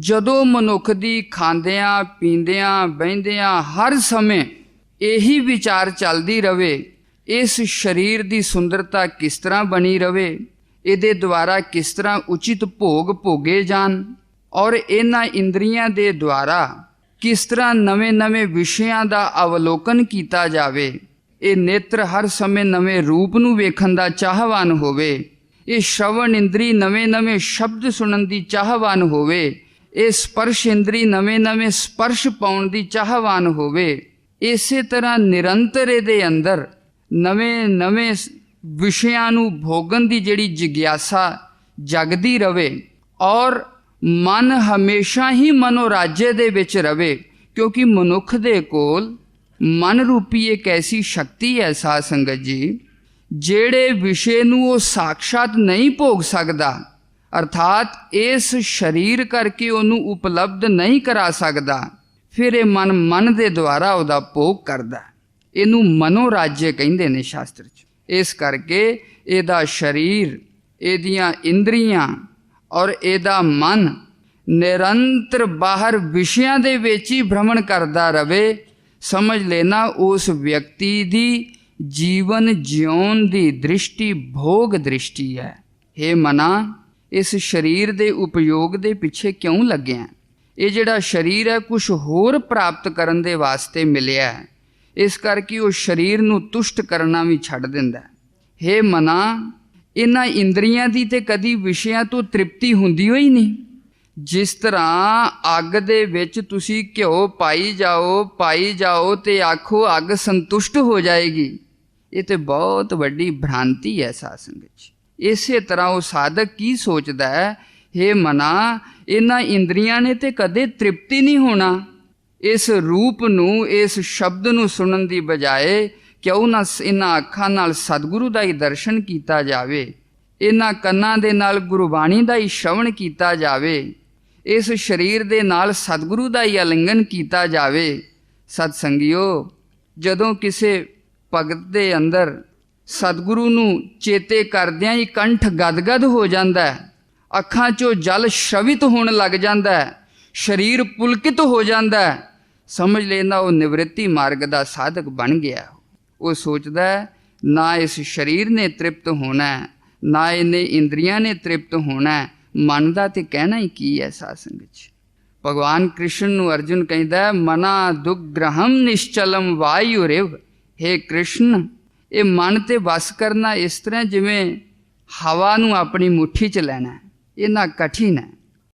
ਜਦੋਂ ਮਨੁੱਖ ਦੀ ਖਾਂਦਿਆਂ, ਪੀਂਦਿਆਂ ਬਹਿੰਦਿਆਂ ਹਰ ਸਮੇਂ ਇਹੀ ਵਿਚਾਰ ਚੱਲਦੀ ਰਵੇ, ਇਸ ਸਰੀਰ ਦੀ ਸੁੰਦਰਤਾ ਕਿਸ ਤਰ੍ਹਾਂ ਬਣੀ ਰਵੇ, ਇਹਦੇ ਦੁਆਰਾ ਕਿਸ ਤਰ੍ਹਾਂ ਉਚਿਤ ਭੋਗ ਭੋਗੇ ਜਾਣ ਔਰ ਇਹਨਾਂ ਇੰਦਰੀਆਂ ਦੇ ਦੁਆਰਾ ਕਿਸ ਤਰ੍ਹਾਂ ਨਵੇਂ-ਨਵੇਂ ਵਿਸ਼ਿਆਂ ਦਾ ਅਵਲੋਕਨ ਕੀਤਾ ਜਾਵੇ, ਇਹ ਨੇਤਰ ਹਰ ਸਮੇਂ ਨਵੇਂ ਰੂਪ ਨੂੰ ਵੇਖਣ ਦਾ ਚਾਹਵਾਨ ਹੋਵੇ, ਇਹ ਸ਼ਰਵਣ ਇੰਦਰੀ ਨਵੇਂ-ਨਵੇਂ ਸ਼ਬਦ ਸੁਣਨ ਦੀ ਚਾਹਵਾਨ ਹੋਵੇ ਇਹ ਸਪਰਸ਼ ਇੰਦਰੀ ਨਵੇਂ-ਨਵੇਂ ਸਪਰਸ਼ ਪਾਉਣ ਦੀ ਚਾਹਵਾਨ ਹੋਵੇ। ਇਸੇ ਤਰ੍ਹਾਂ ਨਿਰੰਤਰ ਇਹਦੇ ਅੰਦਰ ਨਵੇਂ-ਨਵੇਂ ਵਿਸ਼ਿਆਂ ਨੂੰ ਭੋਗਣ ਦੀ ਜਿਹੜੀ ਜਿਗਿਆਸਾ ਜਗਦੀ ਰਵੇ ਔਰ ਮਨ ਹਮੇਸ਼ਾ ਹੀ ਮਨੋਰਾਜੇ ਦੇ ਵਿੱਚ ਰਵੇ, ਕਿਉਂਕਿ ਮਨੁੱਖ ਦੇ ਕੋਲ ਮਨ ਰੂਪੀ ਇੱਕ ਐਸੀ ਸ਼ਕਤੀ ਹੈ ਸਾਧ ਸੰਗਤ ਜੀ, ਜਿਹੜੇ ਵਿਸ਼ੇ ਨੂੰ ਉਹ ਸਾਖਸ਼ਾਤ ਨਹੀਂ ਭੋਗ ਸਕਦਾ। ਅਰਥਾਤ ਇਸ ਸਰੀਰ ਕਰਕੇ ਉਹਨੂੰ ਉਪਲਬਧ ਨਹੀਂ ਕਰਾ ਸਕਦਾ, ਫਿਰ ਇਹ ਮਨ ਮਨ ਦੇ ਦੁਆਰਾ ਉਹਦਾ ਭੋਗ ਕਰਦਾ ਇਹਨੂੰ ਮਨੋਰਾਜਯ ਕਹਿੰਦੇ ਨੇ ਸ਼ਾਸਤਰ 'ਚ। ਇਸ ਕਰਕੇ ਇਹਦਾ ਸਰੀਰ, ਇਹਦੀਆਂ ਇੰਦਰੀਆਂ ਔਰ ਇਹਦਾ ਮਨ ਨਿਰੰਤਰ ਬਾਹਰ ਵਿਸ਼ਿਆਂ ਦੇ ਵਿੱਚ ਹੀ ਭ੍ਰਮਣ ਕਰਦਾ ਰਵੇ, ਸਮਝ ਲੈਣਾ ਉਸ ਵਿਅਕਤੀ ਦੀ ਜੀਵਨ ਜਿਉਣ ਦੀ ਦ੍ਰਿਸ਼ਟੀ, ਭੋਗ ਦ੍ਰਿਸ਼ਟੀ ਹੈ। हे ਮਨਾ ਇਸ ਸਰੀਰ ਦੇ ਉਪਯੋਗ ਦੇ ਪਿੱਛੇ ਕਿਉਂ ਲੱਗਿਆ ਇਹ ਜਿਹੜਾ ਸਰੀਰ ਹੈ ਕੁਝ ਹੋਰ ਪ੍ਰਾਪਤ ਕਰਨ ਦੇ ਵਾਸਤੇ ਮਿਲਿਆ ਹੈ। ਇਸ ਕਰਕੇ ਉਹ ਸਰੀਰ ਨੂੰ ਤੁਸ਼ਟ ਕਰਨਾ ਵੀ ਛੱਡ ਦਿੰਦਾ ਹੈ। हे ਮਨਾ, ਇਹਨਾਂ ਇੰਦਰੀਆਂ ਦੀ ਤੇ ਕਦੀ ਵਿਸ਼ਿਆਂ ਤੋਂ ਤ੍ਰਿਪਤੀ ਹੁੰਦੀ ਹੋਈ ਨਹੀਂ। ਜਿਸ ਤਰ੍ਹਾਂ ਅੱਗ ਦੇ ਵਿੱਚ ਤੁਸੀਂ ਘਿਓ ਪਾਈ ਜਾਓ ਪਾਈ ਜਾਓ ਤੇ ਆਖੋ ਅੱਗ ਸੰਤੁਸ਼ਟ ਹੋ ਜਾਏਗੀ। ਇਹ ਤੇ ਬਹੁਤ ਵੱਡੀ ਭ੍ਰਾਂਤੀ ਹੈ ਸ਼ਾਸਨ ਵਿੱਚ ਇਸੇ ਤਰ੍ਹਾਂ ਉਹ ਸਾਧਕ ਕੀ ਸੋਚਦਾ ਹੈ? हे ਮਨਾ, ਇਹਨਾਂ ਇੰਦਰੀਆਂ ਨੇ ਤੇ ਕਦੇ ਤ੍ਰਿਪਤੀ ਨਹੀਂ ਹੋਣਾ। ਇਸ ਰੂਪ ਨੂੰ, ਇਸ ਸ਼ਬਦ ਨੂੰ ਸੁਣਨ ਦੀ ਬਜਾਏ ਕਿਉਂ ਨਾ ਸ- ਇਹਨਾਂ ਅੱਖਾਂ ਨਾਲ ਸਤਿਗੁਰੂ ਦਾ ਹੀ ਦਰਸ਼ਨ ਕੀਤਾ ਜਾਵੇ। ਇਹਨਾਂ ਕੰਨਾਂ ਦੇ ਨਾਲ ਗੁਰਬਾਣੀ ਦਾ ਹੀ ਸ਼ਵਣ ਕੀਤਾ ਜਾਵੇ। ਇਸ ਸਰੀਰ ਦੇ ਨਾਲ ਸਤਿਗੁਰੂ ਦਾ ਹੀ ਆਲਿੰਗਨ ਕੀਤਾ ਜਾਵੇ। ਸਤ ਸੰਗਿਓ ਜਦੋਂ ਕਿਸੇ ਭਗਤ ਦੇ ਅੰਦਰ ਸਤਿਗੁਰੂ ਨੂੰ ਚੇਤੇ ਕਰਦਿਆਂ ਹੀ ਕੰਠ ਗਦਗਦ ਹੋ ਜਾਂਦਾ ਹੈ। ਅੱਖਾਂ 'ਚੋਂ ਜਲ ਸ਼ਵਿਤ ਹੋਣ ਲੱਗ ਜਾਂਦਾ ਹੈ। ਸਰੀਰ ਪੁਲਕਿਤ ਹੋ ਜਾਂਦਾ ਹੈ। ਸਮਝ ਲੈਣਾ ਉਹ ਨਿਵ੍ਰਿੱਤੀ ਮਾਰਗ ਦਾ ਸਾਧਕ ਬਣ ਗਿਆ। ਉਹ ਸੋਚਦਾ ਹੈ, ਨਾ ਇਸ ਸਰੀਰ ਨੇ ਤ੍ਰਿਪਤ ਹੋਣਾ ਹੈ, ਨਾ ਇਹਨੇ ਇੰਦਰੀਆਂ ਨੇ ਤ੍ਰਿਪਤ ਹੋਣਾ ਹੈ। ਮਨ ਦਾ ਤੇ ਕਹਿਣਾ ਹੀ ਕੀ ਹੈ ਸਾਧ ਸੰਗਤ ਭਗਵਾਨ ਕ੍ਰਿਸ਼ਨ ਨੂੰ ਅਰਜੁਨ ਕਹਿੰਦਾ ਹੈ, ਮਨਾ ਦੁਗ੍ਰਹਮ ਨਿਸ਼ਚਲਮ ਵਾਯੂ ਰਿਵ हे ਕ੍ਰਿਸ਼ਨ ਇਹ ਮਨ ਤੇ ਵਸ ਕਰਨਾ ਇਸ ਤਰ੍ਹਾਂ ਜਿਵੇਂ ਹਵਾ ਨੂੰ ਆਪਣੀ ਮੁਠੀ 'ਚ ਲੈਣਾ ਇਹ ਨਾ ਕਠਿਨ ਹੈ।